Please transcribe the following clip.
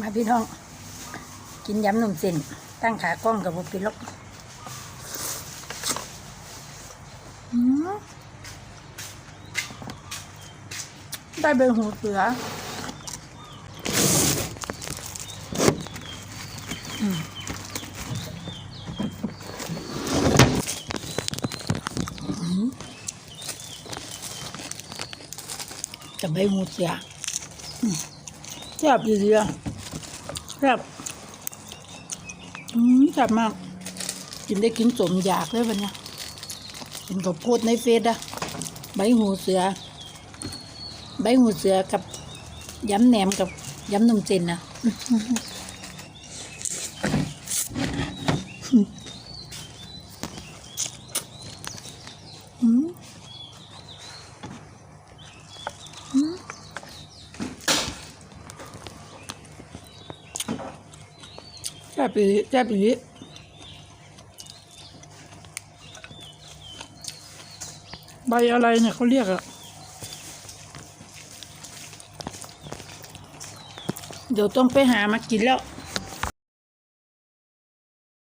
มาพี่น้อง กินยำหนุ่มเส้นตั้งขากล้องกับบุปิลกอืมได้เบอร์หูเสืออืมอืมกับใบหูเสือ ซ่บดีเดียแซ่บอืมแซ่บมาก กินได้กินสมอยากเลยวันนี้เห็นเขาโพดในเฟซอะใบหูเสือ ใบหูเสือกับยำแหนมกับยำนมเจนนะอืมอืม ซ่บอีหลีแซ่บอีหลีใบอะไรเนี่ยเขาเรียกอะเดี๋ยวต้องไปหามากินแล้ว